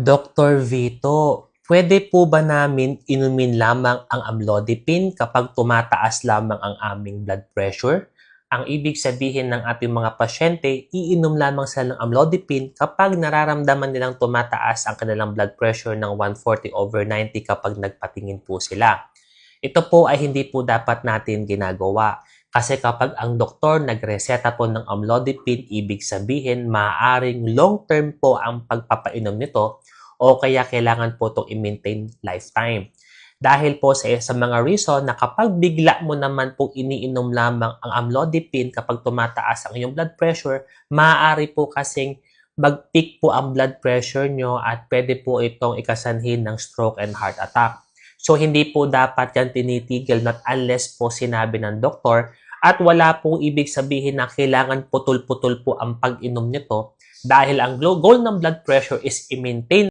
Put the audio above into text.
Dr. Vito, pwede po ba namin inumin lamang ang amlodipine kapag tumataas lamang ang aming blood pressure? Ang ibig sabihin ng ating mga pasyente, iinom lamang sila ng amlodipine kapag nararamdaman nilang tumataas ang kanilang blood pressure ng 140 over 90 kapag nagpatingin po sila. Ito po ay hindi po dapat natin ginagawa. Kasi kapag ang doktor nagreseta po ng amlodipine, ibig sabihin maaaring long-term po ang pagpapainom nito o kaya kailangan po itong i-maintain lifetime. Dahil po sa, sa mga reason na kapag bigla mo naman po iniinom lamang ang amlodipine kapag tumataas ang iyong blood pressure, maaari po kasing mag-peak po ang blood pressure nyo at pwede po itong ikasanhin ng stroke and heart attack. So, hindi po dapat yan tinitigil not unless po sinabi ng doktor. At wala pong ibig sabihin na kailangan putol-putol po ang pag-inom nito dahil ang goal ng blood pressure is i-maintain